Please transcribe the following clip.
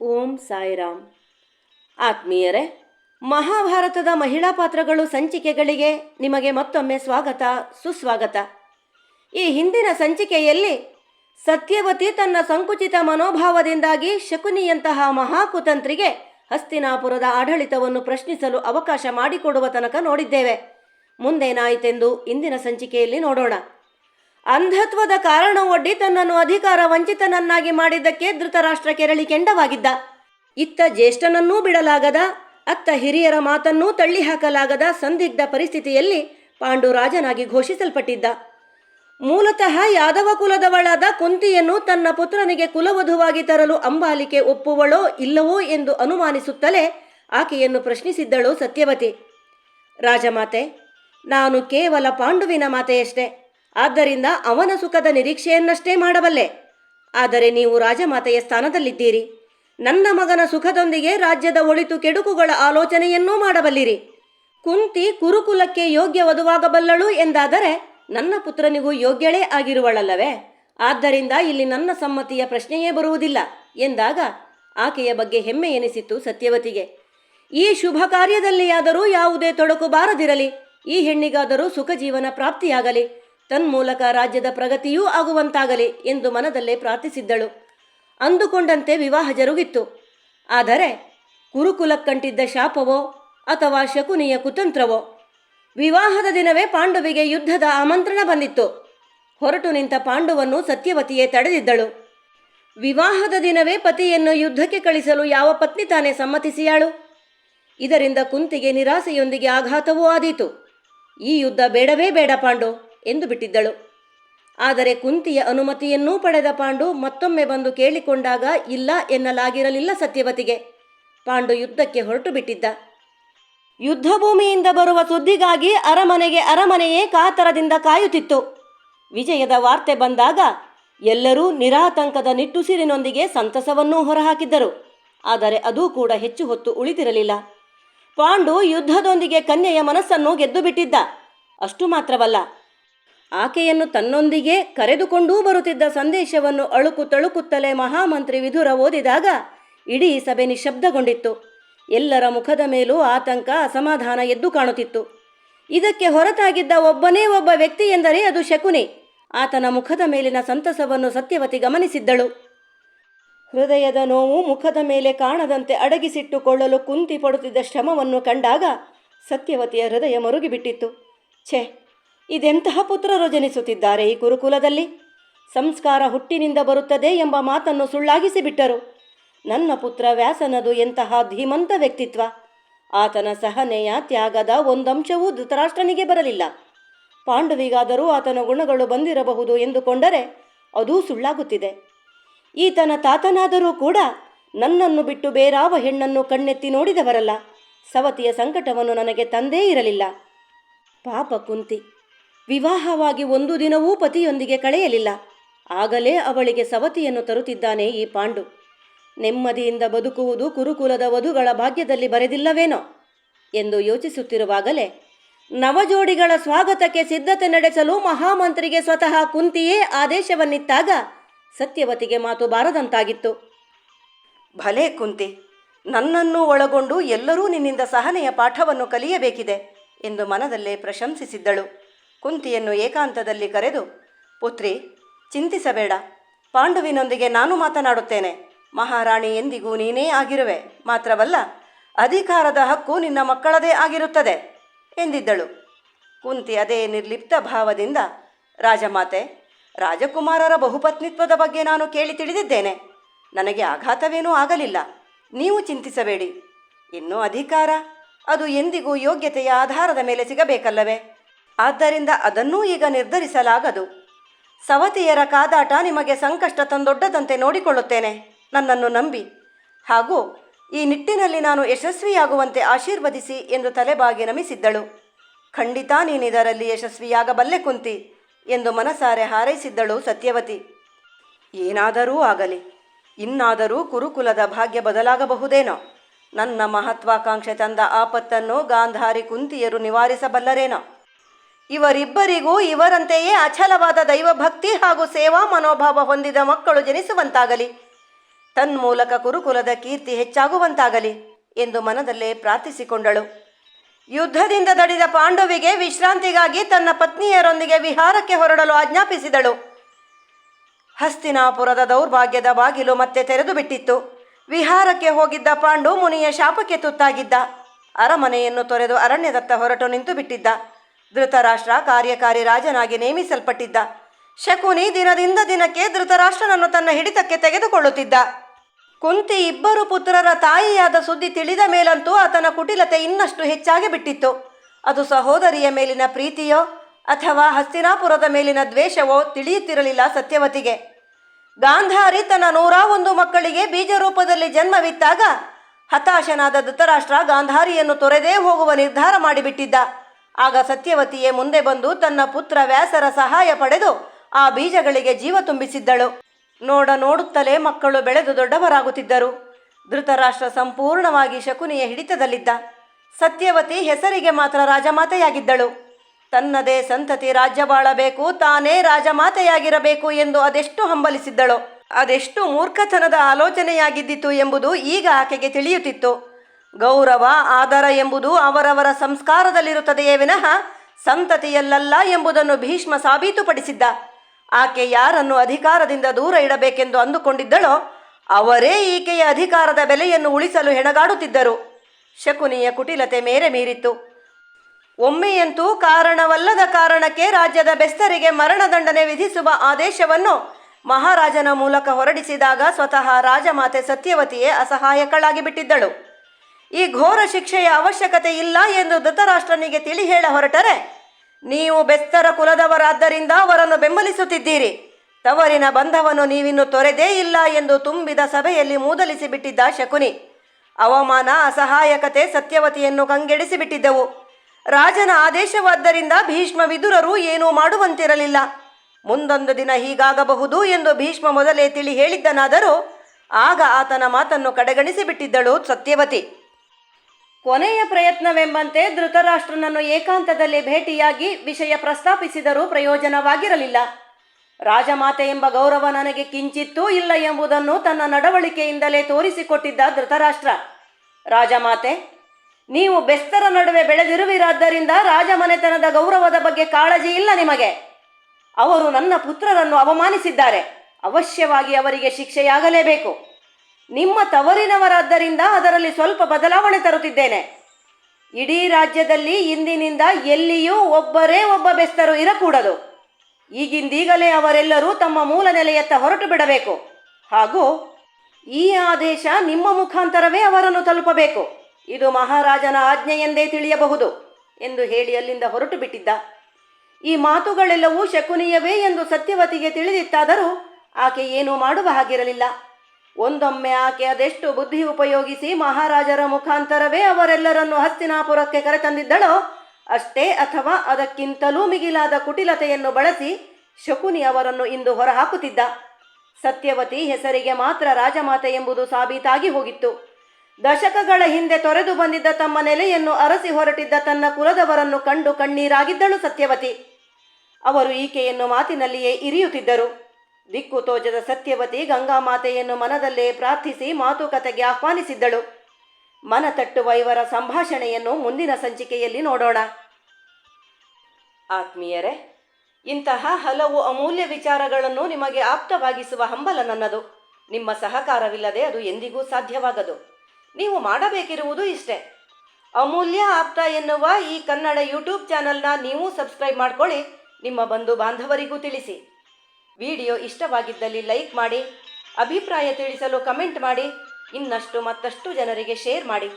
ಓಂ ಸಾಯಿರಾಮ್. ಆತ್ಮೀಯರೇ, ಮಹಾಭಾರತದ ಮಹಿಳಾ ಪಾತ್ರಗಳು ಸಂಚಿಕೆಗಳಿಗೆ ನಿಮಗೆ ಮತ್ತೊಮ್ಮೆ ಸ್ವಾಗತ, ಸುಸ್ವಾಗತ. ಈ ಹಿಂದಿನ ಸಂಚಿಕೆಯಲ್ಲಿ ಸತ್ಯವತಿ ತನ್ನ ಸಂಕುಚಿತ ಮನೋಭಾವದಿಂದಾಗಿ ಶಕುನಿಯಂತಹ ಮಹಾಕುತಂತ್ರಿಗೆ ಹಸ್ತಿನಾಪುರದ ಆಡಳಿತವನ್ನು ಪ್ರಶ್ನಿಸಲು ಅವಕಾಶ ಮಾಡಿಕೊಡುವ ತನಕ ನೋಡಿದ್ದೇವೆ. ಮುಂದೇನಾಯಿತೆಂದು ಇಂದಿನ ಸಂಚಿಕೆಯಲ್ಲಿ ನೋಡೋಣ. ಅಂಧತ್ವದ ಕಾರಣ ಒಡ್ಡಿ ತನ್ನನ್ನು ಅಧಿಕಾರ ವಂಚಿತನನ್ನಾಗಿ ಮಾಡಿದ್ದಕ್ಕೆ ಧೃತರಾಷ್ಟ್ರ ಕೆರಳಿ ಕೆಂಡವಾಗಿದ್ದ. ಇತ್ತ ಜ್ಯೇಷ್ಠನನ್ನೂ ಬಿಡಲಾಗದ, ಅತ್ತ ಹಿರಿಯರ ಮಾತನ್ನೂ ತಳ್ಳಿ ಹಾಕಲಾಗದ ಸಂದಿಗ್ಧ ಪರಿಸ್ಥಿತಿಯಲ್ಲಿ ಪಾಂಡು ರಾಜನಾಗಿ ಘೋಷಿಸಲ್ಪಟ್ಟಿದ್ದ. ಮೂಲತಃ ಯಾದವ ಕುಲದವಳಾದ ಕುಂತಿಯನ್ನು ತನ್ನ ಪುತ್ರನಿಗೆ ಕುಲವಧುವಾಗಿ ತರಲು ಅಂಬಾಲಿಕೆ ಒಪ್ಪುವಳೋ ಇಲ್ಲವೋ ಎಂದು ಅನುಮಾನಿಸುತ್ತಲೇ ಆಕೆಯನ್ನು ಪ್ರಶ್ನಿಸಿದ್ದಳು ಸತ್ಯವತಿ. ರಾಜಮಾತೆ, ನಾನು ಕೇವಲ ಪಾಂಡುವಿನ ಮಾತೆಯಷ್ಟೇ. ಆದ್ದರಿಂದ ಅವನ ಸುಖದ ನಿರೀಕ್ಷೆಯನ್ನಷ್ಟೇ ಮಾಡಬಲ್ಲೆ. ಆದರೆ ನೀವು ರಾಜಮಾತೆಯ ಸ್ಥಾನದಲ್ಲಿದ್ದೀರಿ. ನನ್ನ ಮಗನ ಸುಖದೊಂದಿಗೆ ರಾಜ್ಯದ ಒಳಿತು ಕೆಡುಕುಗಳ ಆಲೋಚನೆಯನ್ನೂ ಮಾಡಬಲ್ಲಿರಿ. ಕುಂತಿ ಕುರುಕುಲಕ್ಕೆ ಯೋಗ್ಯ ವಧುವಾಗಬಲ್ಲಳು ಎಂದಾದರೆ ನನ್ನ ಪುತ್ರನಿಗೂ ಯೋಗ್ಯಳೇ ಆಗಿರುವಳಲ್ಲವೇ? ಆದ್ದರಿಂದ ಇಲ್ಲಿ ನನ್ನ ಸಮ್ಮತಿಯ ಪ್ರಶ್ನೆಯೇ ಬರುವುದಿಲ್ಲ ಎಂದಾಗ ಆಕೆಯ ಬಗ್ಗೆ ಹೆಮ್ಮೆ ಎನಿಸಿತ್ತು ಸತ್ಯವತಿಗೆ. ಈ ಶುಭ ಕಾರ್ಯದಲ್ಲಿಯಾದರೂ ಯಾವುದೇ ತೊಡಕು ಬಾರದಿರಲಿ. ಈ ಹೆಣ್ಣಿಗಾದರೂ ಸುಖ ಜೀವನ ಪ್ರಾಪ್ತಿಯಾಗಲಿ. ತನ್ಮೂಲಕ ರಾಜ್ಯದ ಪ್ರಗತಿಯೂ ಆಗುವಂತಾಗಲಿ ಎಂದು ಮನದಲ್ಲೇ ಪ್ರಾರ್ಥಿಸಿದ್ದಳು. ಅಂದುಕೊಂಡಂತೆ ವಿವಾಹ ಜರುಗಿತ್ತು. ಆದರೆ ಕುರುಕುಲಕ್ಕಂಟಿದ್ದ ಶಾಪವೋ ಅಥವಾ ಶಕುನಿಯ ಕುತಂತ್ರವೋ? ವಿವಾಹದ ದಿನವೇ ಪಾಂಡುವಿಗೆ ಯುದ್ಧದ ಆಮಂತ್ರಣ ಬಂದಿತ್ತು. ಹೊರಟು ನಿಂತ ಪಾಂಡುವನ್ನು ಸತ್ಯವತಿಯೇ ತಡೆದಿದ್ದಳು. ವಿವಾಹದ ದಿನವೇ ಪತಿಯನ್ನು ಯುದ್ಧಕ್ಕೆ ಕಳಿಸಲು ಯಾವ ಪತ್ನಿ ತಾನೇ ಸಮ್ಮತಿಸಿಯಾಳು? ಇದರಿಂದ ಕುಂತಿಗೆ ನಿರಾಸೆಯೊಂದಿಗೆ ಆಘಾತವೂ ಆದೀತು. ಈ ಯುದ್ಧ ಬೇಡವೇ ಬೇಡ ಪಾಂಡು. ಎಂದು ಬಿಟ್ಟಿದ್ದಳು. ಆದರೆ ಕುಂತಿಯ ಅನುಮತಿಯನ್ನೂ ಪಡೆದ ಪಾಂಡು ಮತ್ತೊಮ್ಮೆ ಬಂದು ಕೇಳಿಕೊಂಡಾಗ, ಇಲ್ಲ ಎನ್ನಲಾಗಿರಲಿಲ್ಲ ಸತ್ಯವತಿಗೆ. ಪಾಂಡು ಯುದ್ಧಕ್ಕೆ ಹೊರಟು ಬಿಟ್ಟಿದ್ದ. ಯುದ್ಧ ಭೂಮಿಯಿಂದ ಬರುವ ಸುದ್ದಿಗಾಗಿ ಅರಮನೆಗೆ ಅರಮನೆಯೇ ಕಾತರದಿಂದ ಕಾಯುತ್ತಿತ್ತು. ವಿಜಯದ ವಾರ್ತೆ ಬಂದಾಗ ಎಲ್ಲರೂ ನಿರಾತಂಕದ ನಿಟ್ಟುಸಿರಿನೊಂದಿಗೆ ಸಂತಸವನ್ನೂ ಹೊರಹಾಕಿದ್ದರು. ಆದರೆ ಅದೂ ಕೂಡ ಹೆಚ್ಚು ಹೊತ್ತು ಉಳಿದಿರಲಿಲ್ಲ. ಪಾಂಡು ಯುದ್ಧದೊಂದಿಗೆ ಕನ್ಯೆಯ ಮನಸ್ಸನ್ನು ಗೆದ್ದು ಬಿಟ್ಟಿದ್ದ ಅಷ್ಟು ಮಾತ್ರವಲ್ಲ ಆಕೆಯನ್ನು ತನ್ನೊಂದಿಗೆ ಕರೆದುಕೊಂಡೂ ಬರುತ್ತಿದ್ದ ಸಂದೇಶವನ್ನು ಅಳುಕು ತಳುಕುತ್ತಲೇ ಮಹಾಮಂತ್ರಿ ವಿಧುರ ಓದಿದಾಗ ಇಡೀ ಸಭೆ ನಿಶಬ್ದಗೊಂಡಿತ್ತು. ಎಲ್ಲರ ಮುಖದ ಮೇಲೂ ಆತಂಕ, ಅಸಮಾಧಾನ ಎದ್ದು ಕಾಣುತ್ತಿತ್ತು. ಇದಕ್ಕೆ ಹೊರತಾಗಿದ್ದ ಒಬ್ಬನೇ ಒಬ್ಬ ವ್ಯಕ್ತಿ ಎಂದರೆ ಅದು ಶಕುನಿ. ಆತನ ಮುಖದ ಮೇಲಿನ ಸಂತಸವನ್ನು ಸತ್ಯವತಿ ಗಮನಿಸಿದ್ದಳು. ಹೃದಯದ ನೋವು ಮುಖದ ಮೇಲೆ ಕಾಣದಂತೆ ಅಡಗಿಸಿಟ್ಟುಕೊಳ್ಳಲು ಕುಂತಿ ಪಡುತ್ತಿದ್ದ ಶ್ರಮವನ್ನು ಕಂಡಾಗ ಸತ್ಯವತಿಯ ಹೃದಯ ಮರುಗಿಬಿಟ್ಟಿತ್ತು. ಛೆ ಇದೆಂತಹ ಪುತ್ರರು ಜನಿಸುತ್ತಿದ್ದಾರೆ ಈ ಗುರುಕುಲದಲ್ಲಿ ಸಂಸ್ಕಾರ ಹುಟ್ಟಿನಿಂದ ಬರುತ್ತದೆ ಎಂಬ ಮಾತನ್ನು ಸುಳ್ಳಾಗಿಸಿ ಬಿಟ್ಟರು. ನನ್ನ ಪುತ್ರ ವ್ಯಾಸನದು ಎಂತಹ ಧೀಮಂತ ವ್ಯಕ್ತಿತ್ವ. ಆತನ ಸಹನೆಯ ತ್ಯಾಗದ ಒಂದಂಶವೂ ಧೃತರಾಷ್ಟ್ರನಿಗೆ ಬರಲಿಲ್ಲ. ಪಾಂಡವಿಗಾದರೂ ಆತನ ಗುಣಗಳು ಬಂದಿರಬಹುದು ಎಂದುಕೊಂಡರೆ ಅದೂ ಸುಳ್ಳಾಗುತ್ತಿದೆ. ಈತನ ತಾತನಾದರೂ ಕೂಡ ನನ್ನನ್ನು ಬಿಟ್ಟು ಬೇರಾವ ಹೆಣ್ಣನ್ನು ಕಣ್ಣೆತ್ತಿ ನೋಡಿದವರಲ್ಲ. ಸವತಿಯ ಸಂಕಟವನ್ನು ನನಗೆ ತಂದೇ ಇರಲಿಲ್ಲ. ಪಾಪ ಕುಂತಿ. ವಿವಾಹವಾಗಿ ಒಂದು ದಿನವೂ ಪತಿಯೊಂದಿಗೆ ಕಳೆಯಲಿಲ್ಲ. ಆಗಲೇ ಅವಳಿಗೆ ಸವತಿಯನ್ನು ತರುತ್ತಿದ್ದಾನೆ ಈ ಪಾಂಡು. ನೆಮ್ಮದಿಯಿಂದ ಬದುಕುವುದು ಕುರುಕುಲದ ವಧುಗಳ ಭಾಗ್ಯದಲ್ಲಿ ಬರೆದಿಲ್ಲವೇನೋ? ಎಂದು ಯೋಚಿಸುತ್ತಿರುವಾಗಲೇ ನವಜೋಡಿಗಳ ಸ್ವಾಗತಕ್ಕೆ ಸಿದ್ಧತೆ ನಡೆಸಲು ಮಹಾಮಂತ್ರಿಗೆ ಸ್ವತಃ ಕುಂತಿಯೇ ಆದೇಶವನ್ನಿತ್ತಾಗ ಸತ್ಯವತಿಗೆ ಮಾತು ಬಾರದಂತಾಗಿತ್ತು. ಭಲೇ ಕುಂತಿ, ನನ್ನನ್ನು ಒಳಗೊಂಡು ಎಲ್ಲರೂ ನಿನ್ನಿಂದ ಸಹನೆಯ ಪಾಠವನ್ನು ಕಲಿಯಬೇಕಿದೆ ಎಂದು ಮನದಲ್ಲೇ ಪ್ರಶಂಸಿಸಿದ್ದಳು. ಕುಂತಿಯನ್ನು ಏಕಾಂತದಲ್ಲಿ ಕರೆದು, ಪುತ್ರಿ, ಚಿಂತಿಸಬೇಡ. ಪಾಂಡುವಿನೊಂದಿಗೆ ನಾನು ಮಾತನಾಡುತ್ತೇನೆ. ಮಹಾರಾಣಿ ಎಂದಿಗೂ ನೀನೇ ಆಗಿರುವೆ. ಮಾತ್ರವಲ್ಲ, ಅಧಿಕಾರದ ಹಕ್ಕು ನಿನ್ನ ಮಕ್ಕಳದೇ ಆಗಿರುತ್ತದೆ, ಎಂದಿದ್ದಳು. ಕುಂತಿ ಅದೇ ನಿರ್ಲಿಪ್ತ ಭಾವದಿಂದ, ರಾಜಮಾತೆ, ರಾಜಕುಮಾರರ ಬಹುಪತ್ನಿತ್ವದ ಬಗ್ಗೆ ನಾನು ಕೇಳಿ ತಿಳಿದಿದ್ದೇನೆ. ನನಗೆ ಆಘಾತವೇನೂ ಆಗಲಿಲ್ಲ. ನೀವು ಚಿಂತಿಸಬೇಡಿ. ಇನ್ನೂ ಅಧಿಕಾರ, ಅದು ಎಂದಿಗೂ ಯೋಗ್ಯತೆಯ ಆಧಾರದ ಮೇಲೆ ಸಿಗಬೇಕಲ್ಲವೇ? ಆದ್ದರಿಂದ ಅದನ್ನೂ ಈಗ ನಿರ್ಧರಿಸಲಾಗದು. ಸವತಿಯರ ಕಾದಾಟ ನಿಮಗೆ ಸಂಕಷ್ಟ ತಂದೊಡ್ಡದಂತೆ ನೋಡಿಕೊಳ್ಳುತ್ತೇನೆ, ನನ್ನನ್ನು ನಂಬಿ. ಹಾಗೂ ಈ ನಿಟ್ಟಿನಲ್ಲಿ ನಾನು ಯಶಸ್ವಿಯಾಗುವಂತೆ ಆಶೀರ್ವದಿಸಿ ಎಂದು ತಲೆಬಾಗಿ ನಮಿಸಿದ್ದಳು. ಖಂಡಿತ ನೀನಿದರಲ್ಲಿ ಯಶಸ್ವಿಯಾಗಬಲ್ಲೆ ಕುಂತಿ ಎಂದು ಮನಸಾರೆ ಹಾರೈಸಿದ್ದಳು ಸತ್ಯವತಿ. ಏನಾದರೂ ಆಗಲಿ, ಇನ್ನಾದರೂ ಕುರುಕುಲದ ಭಾಗ್ಯ ಬದಲಾಗಬಹುದೇನೋ? ನನ್ನ ಮಹತ್ವಾಕಾಂಕ್ಷೆ ತಂದ ಆಪತ್ತನ್ನು ಗಾಂಧಾರಿ ಕುಂತಿಯರು ನಿವಾರಿಸಬಲ್ಲರೇನೋ? ಇವರಿಬ್ಬರಿಗೂ ಇವರಂತೆಯೇ ಅಚಲವಾದ ದೈವಭಕ್ತಿ ಹಾಗೂ ಸೇವಾ ಮನೋಭಾವ ಹೊಂದಿದ ಮಕ್ಕಳು ಜನಿಸುವಂತಾಗಲಿ. ತನ್ಮೂಲಕ ಕುರುಕುಲದ ಕೀರ್ತಿ ಹೆಚ್ಚಾಗುವಂತಾಗಲಿ ಎಂದು ಮನದಲ್ಲೇ ಪ್ರಾರ್ಥಿಸಿಕೊಂಡಳು. ಯುದ್ಧದಿಂದ ದಡಿದ ಪಾಂಡುವಿಗೆ ವಿಶ್ರಾಂತಿಗಾಗಿ ತನ್ನ ಪತ್ನಿಯರೊಂದಿಗೆ ವಿಹಾರಕ್ಕೆ ಹೊರಡಲು ಆಜ್ಞಾಪಿಸಿದಳು. ಹಸ್ತಿನಾಪುರದ ದೌರ್ಭಾಗ್ಯದ ಬಾಗಿಲು ಮತ್ತೆ ತೆರೆದು ಬಿಟ್ಟಿತ್ತು. ವಿಹಾರಕ್ಕೆ ಹೋಗಿದ್ದ ಪಾಂಡು ಮುನಿಯ ಶಾಪಕ್ಕೆ ತುತ್ತಾಗಿದ್ದ. ಅರಮನೆಯನ್ನು ತೊರೆದು ಅರಣ್ಯದತ್ತ ಹೊರಟು ನಿಂತು ಬಿಟ್ಟಿದ್ದ ಧೃತರಾಷ್ಟ್ರ ಕಾರ್ಯಕಾರಿ ರಾಜನಾಗಿ ನೇಮಿಸಲ್ಪಟ್ಟಿದ್ದ. ಶಕುನಿ ದಿನದಿಂದ ದಿನಕ್ಕೆ ಧೃತರಾಷ್ಟ್ರನನ್ನು ತನ್ನ ಹಿಡಿತಕ್ಕೆ ತೆಗೆದುಕೊಳ್ಳುತ್ತಿದ್ದ. ಕುಂತಿ ಇಬ್ಬರು ಪುತ್ರರ ತಾಯಿಯಾದ ಸುದ್ದಿ ತಿಳಿದ ಮೇಲಂತೂ ಆತನ ಕುಟಿಲತೆ ಇನ್ನಷ್ಟು ಹೆಚ್ಚಾಗಿ ಬಿಟ್ಟಿತ್ತು. ಅದು ಸಹೋದರಿಯ ಮೇಲಿನ ಪ್ರೀತಿಯೋ ಅಥವಾ ಹಸ್ತಿನಾಪುರದ ಮೇಲಿನ ದ್ವೇಷವೋ ತಿಳಿಯುತ್ತಿರಲಿಲ್ಲ ಸತ್ಯವತಿಗೆ. ಗಾಂಧಾರಿ ತನ್ನ ನೂರ ಒಂದು ಮಕ್ಕಳಿಗೆ ಬೀಜ ರೂಪದಲ್ಲಿ ಜನ್ಮವಿತ್ತಾಗ ಹತಾಶನಾದ ಧೃತರಾಷ್ಟ್ರ ಗಾಂಧಾರಿಯನ್ನು ತೊರೆದೇ ಹೋಗುವ ನಿರ್ಧಾರ ಮಾಡಿಬಿಟ್ಟಿದ್ದ. ಆಗ ಸತ್ಯವತಿಯೇ ಮುಂದೆ ಬಂದು ತನ್ನ ಪುತ್ರ ವ್ಯಾಸರ ಸಹಾಯ ಪಡೆದು ಆ ಬೀಜಗಳಿಗೆ ಜೀವ ತುಂಬಿಸಿದ್ದಳು. ನೋಡ ನೋಡುತ್ತಲೇ ಮಕ್ಕಳು ಬೆಳೆದು ದೊಡ್ಡವರಾಗುತ್ತಿದ್ದರು. ಧೃತರಾಷ್ಟ್ರ ಸಂಪೂರ್ಣವಾಗಿ ಶಕುನಿಯ ಹಿಡಿತದಲ್ಲಿದ್ದ. ಸತ್ಯವತಿ ಹೆಸರಿಗೆ ಮಾತ್ರ ರಾಜಮಾತೆಯಾಗಿದ್ದಳು. ತನ್ನದೇ ಸಂತತಿ ರಾಜ್ಯ ಬಾಳಬೇಕು, ತಾನೇ ರಾಜಮಾತೆಯಾಗಿರಬೇಕು ಎಂದು ಅದೆಷ್ಟು ಹಂಬಲಿಸಿದ್ದಳು. ಅದೆಷ್ಟು ಮೂರ್ಖತನದ ಆಲೋಚನೆಯಾಗಿದ್ದಿತು ಎಂಬುದು ಈಗ ಆಕೆಗೆ ತಿಳಿಯುತ್ತಿತ್ತು. ಗೌರವ, ಆದರ ಎಂಬುದು ಅವರವರ ಸಂಸ್ಕಾರದಲ್ಲಿರುತ್ತದೆಯೇ ವಿನಃ ಸಂತತಿಯಲ್ಲಲ್ಲ ಎಂಬುದನ್ನು ಭೀಷ್ಮ ಸಾಬೀತುಪಡಿಸಿದ್ದ. ಆಕೆ ಯಾರನ್ನು ಅಧಿಕಾರದಿಂದ ದೂರ ಇಡಬೇಕೆಂದು ಅಂದುಕೊಂಡಿದ್ದಳೋ, ಅವರೇ ಈಕೆಯ ಅಧಿಕಾರದ ಬೆಲೆಯನ್ನು ಉಳಿಸಲು ಹೆಣಗಾಡುತ್ತಿದ್ದರು. ಶಕುನಿಯ ಕುಟಿಲತೆ ಮೇರೆ ಮೀರಿತ್ತು. ಒಮ್ಮೆಯಂತೂ ಕಾರಣವಲ್ಲದ ಕಾರಣಕ್ಕೆ ರಾಜ್ಯದ ಬೆಸ್ತರಿಗೆ ಮರಣದಂಡನೆ ವಿಧಿಸುವ ಆದೇಶವನ್ನು ಮಹಾರಾಜನ ಮೂಲಕ ಹೊರಡಿಸಿದಾಗ ಸ್ವತಃ ರಾಜಮಾತೆ ಸತ್ಯವತಿಯೇ ಅಸಹಾಯಕಳಾಗಿ ಬಿಟ್ಟಿದ್ದಳು ಈ ಘೋರ ಶಿಕ್ಷೆಯ ಅವಶ್ಯಕತೆ ಇಲ್ಲ ಎಂದು ಧೃತರಾಷ್ಟ್ರನಿಗೆ ತಿಳಿ ಹೇಳ ಹೊರಟರೆ. ನೀವು ಬೆಸ್ತರ ಕುಲದವರಾದ್ದರಿಂದ ಅವರನ್ನು ಬೆಂಬಲಿಸುತ್ತಿದ್ದೀರಿ. ತವರಿನ ಬಂಧವನ್ನು ನೀವಿನ್ನು ತೊರೆದೇ ಇಲ್ಲ ಎಂದು ತುಂಬಿದ ಸಭೆಯಲ್ಲಿ ಮೂದಲಿಸಿ ಬಿಟ್ಟಿದ್ದ ಶಕುನಿ. ಅವಮಾನ, ಅಸಹಾಯಕತೆ, ಸತ್ಯವತಿಯನ್ನು ಕಂಗೆಡಿಸಿಬಿಟ್ಟಿದ್ದವು. ರಾಜನ ಆದೇಶವಾದ್ದರಿಂದ ಭೀಷ್ಮ ವಿದುರರು ಏನೂ ಮಾಡುವಂತಿರಲಿಲ್ಲ. ಮುಂದೊಂದು ದಿನ ಹೀಗಾಗಬಹುದು ಎಂದು ಭೀಷ್ಮ ಮೊದಲೇ ತಿಳಿ ಹೇಳಿದ್ದನಾದರೂ ಆಗ ಆತನ ಮಾತನ್ನು ಕಡೆಗಣಿಸಿಬಿಟ್ಟಿದ್ದಳು ಸತ್ಯವತಿ. ಕೊನೆಯ ಪ್ರಯತ್ನವೆಂಬಂತೆ ಧೃತರಾಷ್ಟ್ರನನ್ನು ಏಕಾಂತದಲ್ಲಿ ಭೇಟಿಯಾಗಿ ವಿಷಯ ಪ್ರಸ್ತಾಪಿಸಿದರೂ ಪ್ರಯೋಜನವಾಗಿರಲಿಲ್ಲ. ರಾಜಮಾತೆ ಎಂಬ ಗೌರವ ನನಗೆ ಕಿಂಚಿತ್ತೂ ಇಲ್ಲ ಎಂಬುದನ್ನು ತನ್ನ ನಡವಳಿಕೆಯಿಂದಲೇ ತೋರಿಸಿಕೊಟ್ಟಿದ್ದ ಧೃತರಾಷ್ಟ್ರ. ರಾಜಮಾತೆ, ನೀವು ಬೆಸ್ತರ ನಡುವೆ ಬೆಳೆದಿರುವಿರಾದ್ದರಿಂದ ರಾಜಮನೆತನದ ಗೌರವದ ಬಗ್ಗೆ ಕಾಳಜಿ ಇಲ್ಲ ನಿಮಗೆ. ಅವರು ನನ್ನ ಪುತ್ರರನ್ನು ಅವಮಾನಿಸಿದ್ದಾರೆ. ಅವಶ್ಯವಾಗಿ ಅವರಿಗೆ ಶಿಕ್ಷೆಯಾಗಲೇಬೇಕು. ನಿಮ್ಮ ತವರಿನವರಾದ್ದರಿಂದ ಅದರಲ್ಲಿ ಸ್ವಲ್ಪ ಬದಲಾವಣೆ ತರುತ್ತಿದ್ದೇನೆ. ಇಡೀ ರಾಜ್ಯದಲ್ಲಿ ಇಂದಿನಿಂದ ಎಲ್ಲಿಯೂ ಒಬ್ಬರೇ ಒಬ್ಬ ಬೆಸ್ತರು ಇರಕೂಡದು. ಈಗಿಂದೀಗಲೇ ಅವರೆಲ್ಲರೂ ತಮ್ಮ ಮೂಲ ನೆಲೆಯತ್ತ ಹೊರಟು ಬಿಡಬೇಕು. ಹಾಗೂ ಈ ಆದೇಶ ನಿಮ್ಮ ಮುಖಾಂತರವೇ ಅವರನ್ನು ತಲುಪಬೇಕು. ಇದು ಮಹಾರಾಜನ ಆಜ್ಞೆ ಎಂದೇ ತಿಳಿಯಬಹುದು ಎಂದು ಹೇಳಿ ಅಲ್ಲಿಂದ ಹೊರಟು ಬಿಟ್ಟಿದ್ದ. ಈ ಮಾತುಗಳೆಲ್ಲವೂ ಶಕುನಿಯವೇ ಎಂದು ಸತ್ಯವತಿಗೆ ತಿಳಿದಿತ್ತಾದರೂ ಆಕೆ ಏನೂ ಮಾಡುವ ಹಾಗಿರಲಿಲ್ಲ. ಒಂದೊಮ್ಮೆ ಆಕೆ ಅದೆಷ್ಟು ಬುದ್ಧಿ ಉಪಯೋಗಿಸಿ ಮಹಾರಾಜರ ಮುಖಾಂತರವೇ ಅವರೆಲ್ಲರನ್ನು ಹಸ್ತಿನಾಪುರಕ್ಕೆ ಕರೆತಂದಿದ್ದಳೋ, ಅಷ್ಟೇ ಅಥವಾ ಅದಕ್ಕಿಂತಲೂ ಮಿಗಿಲಾದ ಕುಟಿಲತೆಯನ್ನು ಬಳಸಿ ಶಕುನಿ ಅವರನ್ನು ಇಂದು ಹೊರಹಾಕುತ್ತಿದ್ದ. ಸತ್ಯವತಿ ಹೆಸರಿಗೆ ಮಾತ್ರ ರಾಜಮಾತೆ ಎಂಬುದು ಸಾಬೀತಾಗಿ ಹೋಗಿತ್ತು. ದಶಕಗಳ ಹಿಂದೆ ತೊರೆದು ಬಂದಿದ್ದ ತಮ್ಮ ನೆಲೆಯನ್ನು ಅರಸಿ ಹೊರಟಿದ್ದ ತನ್ನ ಕುಲದವರನ್ನು ಕಂಡು ಕಣ್ಣೀರಾಗಿದ್ದಳು ಸತ್ಯವತಿ. ಅವರು ಈಕೆಯನ್ನು ಮಾತಿನಲ್ಲಿಯೇ ಇರಿಯುತ್ತಿದ್ದರು. ದಿಕ್ಕು ತೋಜದ ಸತ್ಯವತಿ ಗಂಗಾಮಾತೆಯನ್ನು ಮನದಲ್ಲೇ ಪ್ರಾರ್ಥಿಸಿ ಮಾತುಕತೆಗೆ ಆಹ್ವಾನಿಸಿದ್ದಳು. ಮನ ತಟ್ಟುವ ಇವರ ಸಂಭಾಷಣೆಯನ್ನು ಮುಂದಿನ ಸಂಚಿಕೆಯಲ್ಲಿ ನೋಡೋಣ. ಆತ್ಮೀಯರೇ, ಇಂತಹ ಹಲವು ಅಮೂಲ್ಯ ವಿಚಾರಗಳನ್ನು ನಿಮಗೆ ಆಪ್ತವಾಗಿಸುವ ಹಂಬಲ ನನ್ನದು. ನಿಮ್ಮ ಸಹಕಾರವಿಲ್ಲದೆ ಅದು ಎಂದಿಗೂ ಸಾಧ್ಯವಾಗದು. ನೀವು ಮಾಡಬೇಕಿರುವುದು ಇಷ್ಟೇ. ಅಮೂಲ್ಯ ಆಪ್ತ ಎನ್ನುವ ಈ ಕನ್ನಡ ಯೂಟ್ಯೂಬ್ ಚಾನಲ್ನ ನೀವು ಸಬ್ಸ್ಕ್ರೈಬ್ ಮಾಡ್ಕೊಳ್ಳಿ. ನಿಮ್ಮ ಬಂಧು ಬಾಂಧವರಿಗೂ ತಿಳಿಸಿ. ವಿಡಿಯೋ ಇಷ್ಟವಾಗಿದ್ದಲ್ಲಿ ಲೈಕ್ ಮಾಡಿ ಅಭಿಪ್ರಾಯ ತಿಳಿಸಲು ಕಮೆಂಟ್ ಮಾಡಿ ಇನ್ನಷ್ಟು ಮತ್ತಷ್ಟು ಜನರಿಗೆ ಶೇರ್ ಮಾಡಿ.